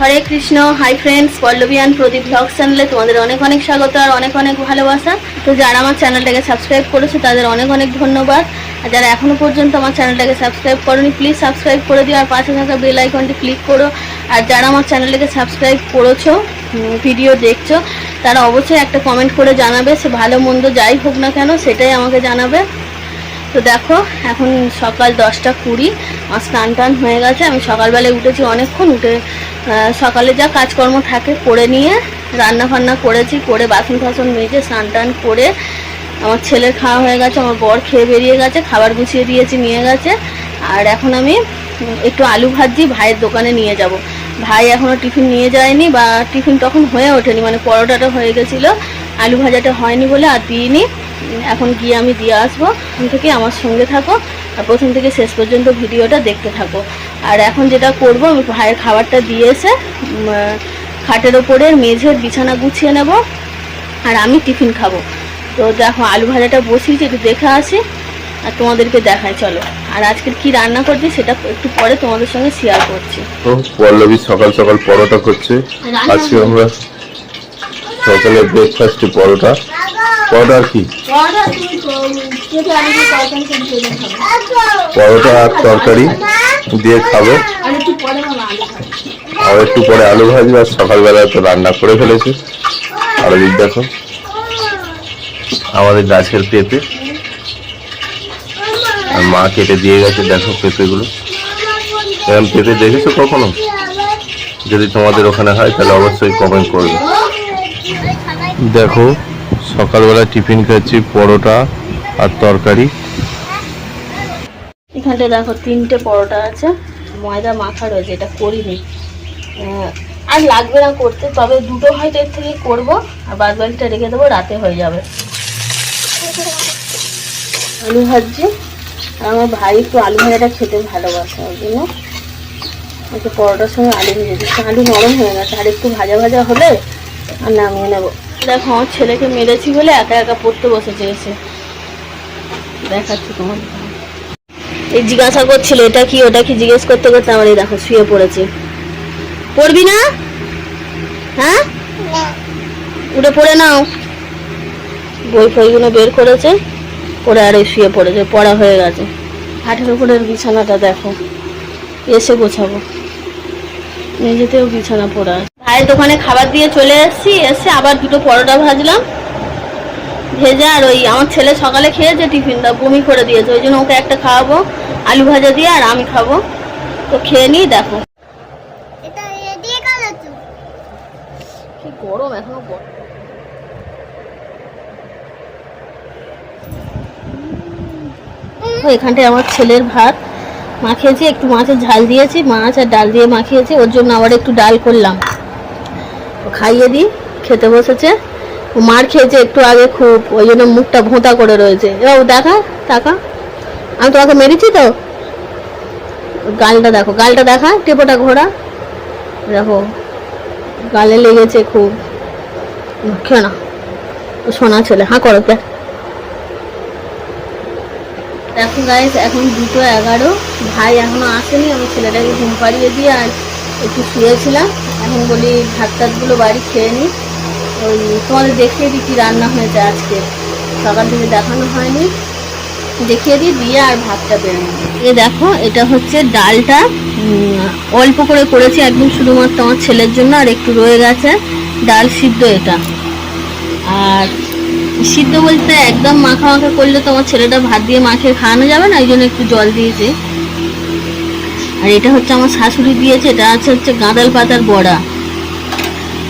হরে Krishna, hi friends পল্লবিয়ান, Pradip blog চ্যানেলে তোমাদের অনেক অনেক স্বাগত আর অনেক অনেক ভালোবাসা। তো যারা আমার চ্যানেলটাকে সাবস্ক্রাইব করেছে, তাদের অনেক অনেক ধন্যবাদ। আর যারা এখনও পর্যন্ত আমার চ্যানেলটাকে সাবস্ক্রাইব করোনি প্লিজ সাবস্ক্রাইব করে দিও আর পাশে থাকা বেল আইকনটি ক্লিক করো। আর যারা আমার চ্যানেলটাকে সাবস্ক্রাইব করেছ ভিডিও দেখছ, তারা অবশ্যই একটা কমেন্ট করে জানাবে, সে ভালো মন্দ যাই হোক না কেন, সেটাই আমাকে জানাবে। তো দেখো, এখন সকাল দশটা কুড়ি, আমার স্নান টান হয়ে গেছে, আমি সকালবেলায় উঠেছি অনেকক্ষণ, উঠে সকালে যা কাজকর্ম থাকে করে নিয়ে রান্না ফান্না করেছি, করে বাসন ফাসন মেজে স্নান টান করে আমার ছেলের খাওয়া হয়ে গেছে, আমার বর খেয়ে বেরিয়ে গেছে, খাবার গুছিয়ে দিয়েছি, নিয়ে গেছে। আর এখন আমি একটু আলু ভাজি ভাইয়ের দোকানে নিয়ে যাব। ভাই এখনও টিফিন নিয়ে যায়নি বা টিফিন তখন হয়ে ওঠেনি মানে পরোটাটা হয়ে গেছিল, আলু ভাজাটা হয়নি বলে আর দিইনি। এখন গিয়ে আমি দিয়ে আসব থেকে আমার সঙ্গে থাকো, আর প্রথম থেকে শেষ পর্যন্ত ভিডিওটা দেখতে থাকো। আর এখন যেটা করব আমি ভাইয়ের খাবারটা দিয়ে এসে উম, আহ, খাটের ওপরের মেঝের বিছানা গুছিয়ে নেব আর আমি টিফিন খাব। তো দেখো আলু ভাজাটা বসিয়েছি একটু দেখে আসি আর তোমাদেরকে দেখায় চলো। আর আজকের কি রান্না করছি সেটা একটু পরে তোমাদের সঙ্গে শেয়ার করছি। পল্লবী সকাল সকাল পরোটা করছে। আজকে আমরা সকালে ব্রেকফাস্টে পরোটা। পরোটা আর কি পরোটা আর তরকারি দিয়ে খাব। আর একটু পরে আলু ভাজা। আর সকালবেলা তো রান্না করে ফেলেছি। আর ওদিক দেখো আমাদের গাছের পেঁপে। আর মা কেটে দিয়ে গেছে দেখো পেঁপেগুলো। এরকম পেঁপে দেখেছ কখনো? যদি তোমাদের ওখানে হয় তাহলে অবশ্যই কমেন্ট করবে। দেখো, সকালবেলা টিফিন খাচ্ছি পরোটা আর তরকারি। এখানটা দেখো, তিনটে পরোটা আছে, ময়দা মাখা রয়েছে, এটা করিনি। আর লাগবে না করতে, তবে দুটো হয়তো এর থেকে করব, আর বাদ বাকিটা রেখে দেবো, রাতে হয়ে যাবে। আলু ভাজছি, আর আমার ভাই একটু আলু ভাজাটা খেতে ভালোবাসে, ওই জন্য একটু পরোটার সঙ্গে আলু ভেজে দিচ্ছি আলু নরম হয়ে গেছে, আর একটু ভাজা ভাজা হলে আর নামিয়ে নেব। দেখো, আমার ছেলেকে মেরেছি বলে একা একা পড়তে বসেছে এসে দেখাচ্ছি তোমার। এই জিজ্ঞাসা করছিল, এটা কি, ওটা কি জিজ্ঞেস করতে করতে আমার এই দেখো, শুয়ে পড়েছে। পড়বি না? হ্যাঁ? উঠে পড়ে নাও। বই ফইগুলো বের করেছে, পড়ে আর শুয়ে পড়েছে, পড়া হয়ে গেছে। হাটের উপরের বিছানাটা দেখো, এসে গোছাবো। নিজেতেও বিছানা পড়া। ভাইয়ের দোকানে খাবার দিয়ে চলে এসেছি এসে আবার দুটো পরোটা ভাজলাম। ভেজে আর ওই আমার ছেলে সকালে খেয়েছে টিফিনটা বমি করে দিয়েছে ওই জন্য ওকে একটা খাওয়াবো আলু ভাজা দিয়ে আর আমি খাব। তো খেয়ে নিই দেখো। কি গরম এখনও গরম তো এখানটায় আমার ছেলের ভাত মাখিয়েছি একটু মাছের ঝাল দিয়েছি মাছ আর ডাল দিয়ে মাখিয়েছি ওর জন্য আবার একটু ডাল করলাম। খাইয়ে দিই, খেতে বসেছে। মার খেয়েছে একটু আগে খুব, ওই জন্য মুখটা ভোঁতা করে রয়েছে। এবার দেখা টাকা আমি তোমাকে মেরেছি তো? গালটা দেখো, গালটা দেখা, টেপোটা ঘোরা। দেখো, গালে লেগেছে খুব। খেয়ে না সোনা ছেলে হ্যাঁ করো, দেখ। দেখো গাইস এখন দুটো এগারো। ভাই এখনও আসেনি আমি ছেলেটাকে ঘুম পাড়িয়ে দিয়ে আর একটু শুয়েছিলাম। এখন বলি ভাত টাতগুলো বাড়ি খেয়ে নিই ওই তোমাদের দেখিয়ে দিই কি রান্না হয়েছে আজকে। সকাল থেকে দেখানো হয়নি। দেখিয়ে দিই দিয়ে আর ভাতটা নেব এ দেখো, এটা হচ্ছে ডালটা। অল্প করে করেছি একদম শুধুমাত্র আমার ছেলের জন্য, আর একটু রয়ে গেছে। ডাল সিদ্ধ এটা। আর সিদ্ধ বলতে একদম মাখা মাখা করলে তোমার ছেলেটা ভাত দিয়ে মাখিয়ে খাওয়ানো যাবে না এই জন্য একটু জল দিয়েছে। আর এটা হচ্ছে আমার শাশুড়ি দিয়েছে, এটা আছে হচ্ছে গাঁদাল পাতার বড়া।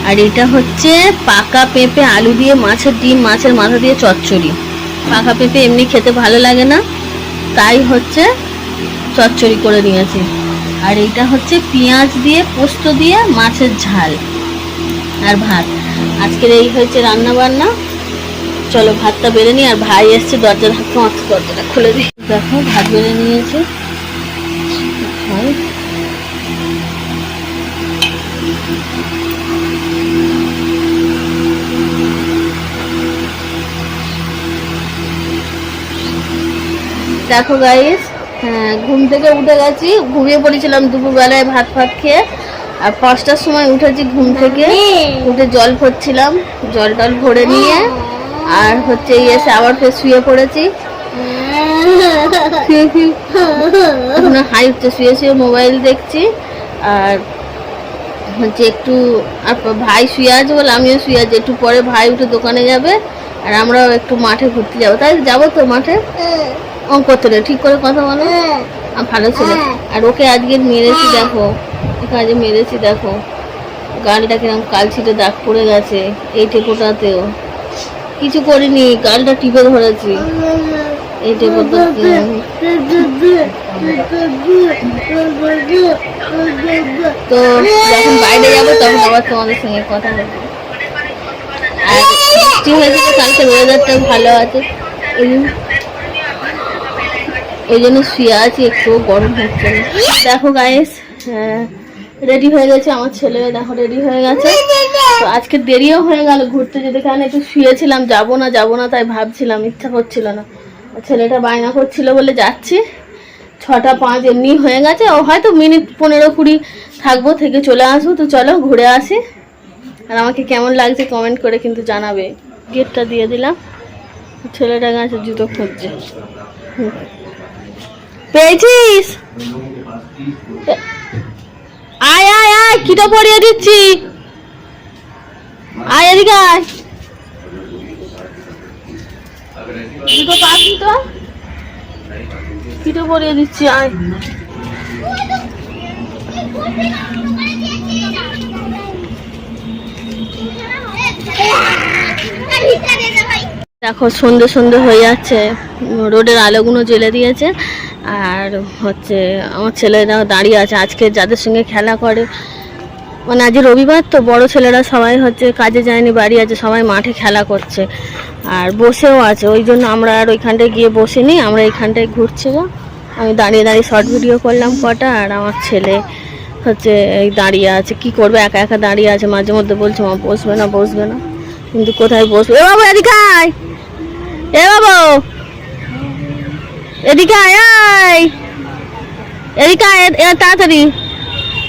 আর এটা হচ্ছে পাকা পেঁপে আলু দিয়ে মাছের ডিম, মাছের মাথা দিয়ে চচ্চড়ি। পাকা পেঁপে এমনি খেতে ভালো লাগে না, তাই হচ্ছে চচ্চড়ি করে নিয়েছি। আর এটা হচ্ছে পেঁয়াজ দিয়ে, পোস্ত দিয়ে মাছের ঝাল আর ভাত। আজকের এই হয়েছে রান্না বান্না চলো ভাতটা বেড়ে নিই, আর ভাই এসছে দরজা ধাক্কা মারছে দরজাটা খুলে দিই। দেখো, ভাত বেড়ে নিয়েছে। খাই। দেখো গাইস হ্যাঁ ঘুম থেকে উঠে গেছি ঘুমিয়ে পড়েছিলাম দুপুরবেলায় ভাত ফাত খেয়ে আর পাঁচটার সময় উঠেছি ঘুম থেকে উঠে জল ভরছিলাম জল টল ভরে নিয়ে আর হচ্ছে এসে আবার ফের শুয়ে পড়েছি। এখন হাই উঠছে শুয়ে শুয়ে মোবাইল দেখছি। আর হচ্ছে একটু আর ভাই শুয়ে আছে বলে আমিও শুয়ে আছি। একটু পরে ভাই উঠে দোকানে যাবে আর আমরাও একটু মাঠে ঘুরতে যাব। তাই যাব তো মাঠে? অঙ্ক করতে রে, ঠিক করে কথা বলো। আ, ভালো ছিল। আর ওকে আজকে মেরেছি দেখো। ওকে আজকে মেরেছি দেখো। গালটা কিরম কালছিটে দাগ পড়ে গেছে এই টেপোটাতেও। কিছু করিনি গালটা টিপে ধরেছি। এই তো যখন বাইরে যাব তখন আবার তোমাদের সঙ্গে কথা বলব। আর কালকে ওয়েদারটা ভালো আছে। ওই জন্য- শুয়ে আছি একটু গরম হচ্ছে না। দেখো গাইস রেডি হয়ে গেছে আমার ছেলে, দেখো রেডি হয়ে গেছে। তো আজকে দেরিও হয়ে গেল ঘুরতে যেতে, কারণ একটু শুয়েছিলাম, যাব না যাব না, তাই ভাবছিলাম, ইচ্ছা করছিল না। ছেলেটা বায়না করছিল বলে যাচ্ছি। ছটা পাঁচ এমনি হয়ে গেছে। ও হয়তো মিনিট পনেরো কুড়ি থাকব থেকে চলে আসব। তো চলো ঘুরে আসি। আর আমাকে কেমন লাগছে কমেন্ট করে কিন্তু জানাবে। গেটটা দিয়ে দিলাম। ছেলেটা গাছে জুতো খুঁজছে। পেয়েছিস? আয় আয় আয়, কিটো পরিয়ে দিচ্ছি। আয় এদিকে আয়। দুটো পাখি তো। পরিয়ে দিচ্ছি আয়। দেখো, সন্ধে সন্ধে হয়ে যাচ্ছে। রোডের আলোগুলো জ্বেলে দিয়েছে। আর হচ্ছে, আমার ছেলেরা দাঁড়িয়ে আছে। আজকে যাদের সঙ্গে খেলা করে মানে আজ রবিবার তো বড় ছেলেরা সবাই হচ্ছে কাজে যায়নি, বাড়ি আছে, সবাই মাঠে খেলা করছে। আর বসেও আছে ওই জন্য আমরা আর ওইখানটায় গিয়ে বসে নিই আমরা এইখানটায় ঘুরছি গো আমি দাঁড়িয়ে দাঁড়িয়ে শর্ট ভিডিও করলাম কটা আর আমার ছেলে হচ্ছে দাঁড়িয়ে আছে কি করবে একা একা দাঁড়িয়ে আছে মাঝে মধ্যে বলছে মা বসবে না বসবে না। কিন্তু কোথায় বসবে? এ বাবু এদিকে আয়! এ বাবু! এদিকে আয় এদিকে আয় তাড়াতাড়ি।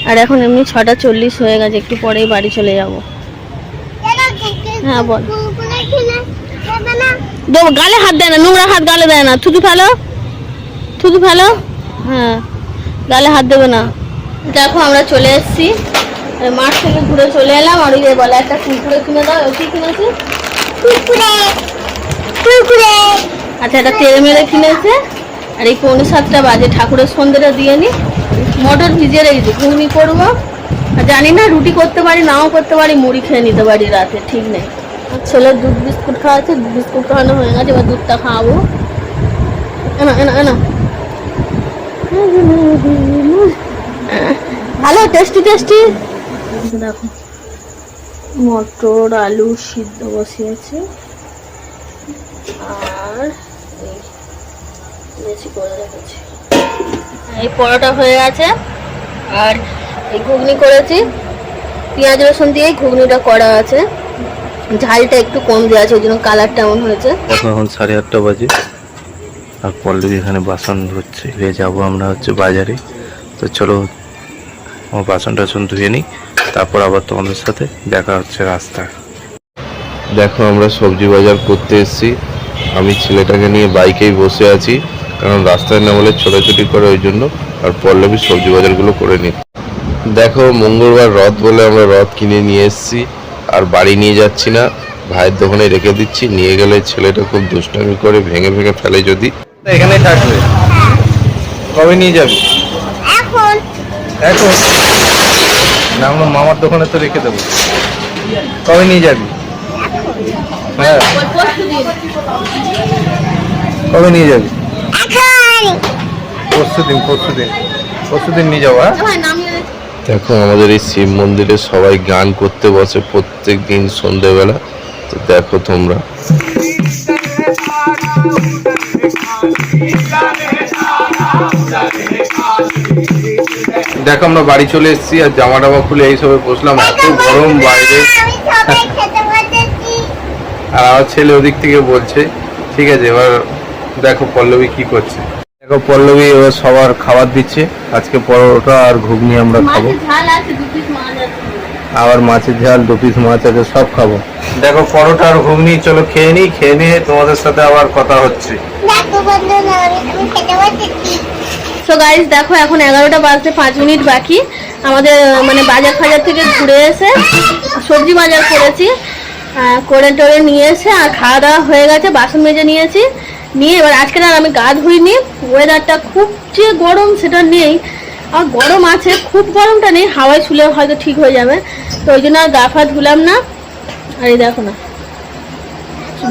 আর এখন এমনি ছটা চল্লিশ হয়ে গেছে একটু পরেই বাড়ি চলে যাব। হ্যাঁ, বল। গালে হাত দেয় না নোংরা হাত গালে দেয় না। থুতু ফেলো। থুতু ফেলো। হ্যাঁ। গালে হাত দেবে না। দেখো আমরা চলে এসেছি। মাঠ থেকে ঘুরে চলে এলাম। আর ওই বলে একটা কুকুরে কিনে দাও। কি কিনেছে? আচ্ছা এটা তেলে মেরে কিনেছে। আর এই পৌনে সাতটা বাজে। ঠাকুরের সন্ধ্যেটা দিয়ে নি। মটর ভিজিয়ে রেখেছি। ঘুগনি করব। আর জানি না রুটি করতে পারি নাও করতে পারি মুড়ি খেয়ে নিতে পারি রাতে। ঠিক নেই। ছেলের দুধ বিস্কুট খাওয়াচ্ছে, দুধ বিস্কুট খাওয়ানো হয়ে গেছে, এবার দুধটা খাওয়াবো এনা এনা এনা। ভালো টেস্টি টেস্টি দেখো, মটর, আলু সিদ্ধ বসিয়েছে। আর এই বেশি করে এই পরোটা হয়ে গেছে। আর এই ঘুগনি করেছি। পেঁয়াজ রসুন দিয়েই ঘুগনিটা করা আছে। ঝালটা একটু কম দেওয়া আছে, ওই জন্য কালারটা এমন হয়েছে। এখন সাড়ে আটটা বাজে। আর পল্লবী এখানে বাসন ধুচ্ছে। ধুয়ে যাব আমরা হচ্ছে বাজারে। তো চলো, আমার বাসন টাসন ধুয়ে নিই। তারপর আবার তোমাদের সাথে দেখা হচ্ছে রাস্তায়। দেখো, আমরা সবজি বাজার করতে এসেছি। আমি ছেলেটাকে নিয়ে বাইকেই বসে আছি। কারণ রাস্তায় না বলে ছোটাছুটি করে ওই জন্য। আর পল্লবী সবজি বাজারগুলো করে নি দেখো, মঙ্গলবার রথ বলে আমরা রথ কিনে নিয়ে এসেছি। আর বাড়ি নিয়ে যাচ্ছি না। ভাইয়ের দোকানে রেখে দিচ্ছি। নিয়ে গেলে ছেলেটা খুব দুষ্টামি করে ভেঙে ভেঙে ফেলে যদি। এখানেই থাকবে? কবে নিয়ে যাবি? এখন। এখন? না আমরা মামার দোকানে তো রেখে দেবো। কবে নিয়ে যাবি? হ্যাঁ। কবে নিয়ে যাবি? পরশু দিন পরশু দিন পরশু দিন নিয়ে যাব হ্যাঁ? দেখো আমাদের এই শিব মন্দিরে সবাই গান করতে বসে প্রত্যেক দিন সন্ধেবেলা। তো দেখো তোমরা। দেখো আমরা বাড়ি চলে এসেছি আর জামা টামা খুলে এইসবে বসলাম। এত গরম বাইরে। আর আমার ছেলে ওদিক থেকে বলছে ঠিক আছে এবার দেখো পল্লবী কি করছে। দেখো পল্লবী এবার সবার খাবার দিচ্ছে। আজকে পরোটা আর ঘুগনি আমরা খাব। মাছের ঝাল আছে দু পিস মাছ আছে। আবার মাছের ঝাল দু পিস মাছ আছে সব খাব। দেখো পরোটা আর ঘুগনি চলো খেয়ে নিই খেয়ে নিয়ে তোমাদের সাথে আবার কথা হচ্ছে। সো গাইজ দেখো এখন এগারোটা বাজতে পাঁচ মিনিট বাকি। আমাদের মানে বাজার ফাজার থেকে ঘুরে এসে সবজি বাজার করেছি। করে টোরে নিয়ে এসে আর খাওয়া দাওয়া হয়ে গেছে বাসন মেজে নিয়েছি। নিয়ে, এবার আজকে আর আমি গা ধুইনি ওয়েদারটা খুব যে গরম সেটা নেই। আর গরম আছে, খুব গরমটা নেই, হাওয়ায় শুলে হয়তো ঠিক হয়ে যাবে। তো ওই জন্য আর গা ফা ধুলাম না। আর এই দেখো না।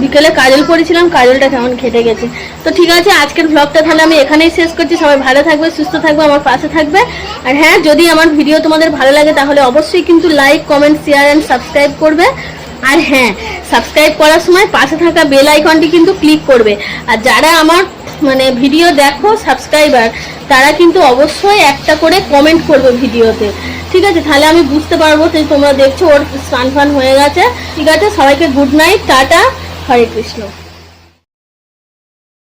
বিকেলে কাজল করেছিলাম কাজলটা কেমন খেটে গেছে। তো ঠিক আছে, আজকের ব্লগটা তাহলে আমি এখানেই শেষ করছি। সবাই ভালো থাকবে, সুস্থ থাকবে, আমার পাশে থাকবে। আর হ্যাঁ যদি আমার ভিডিও তোমাদের ভালো লাগে, তাহলে অবশ্যই কিন্তু like comment share and subscribe করবে। আর হ্যাঁ সাবস্ক্রাইব করার সময় পাশে থাকা বেল আইকনটি কিন্তু ক্লিক করবে। আর যারা আমার মানে ভিডিও দেখো সাবস্ক্রাইবার তারা কিন্তু অবশ্যই একটা করে কমেন্ট করবে ভিডিওতে ঠিক আছে? তাহলে আমি বুঝতে পারব যে তোমরা দেখছ, ওর স্নান ফান হয়ে গেছে। ঠিক আছে? সবাইকে good night tata, Hare Krishna.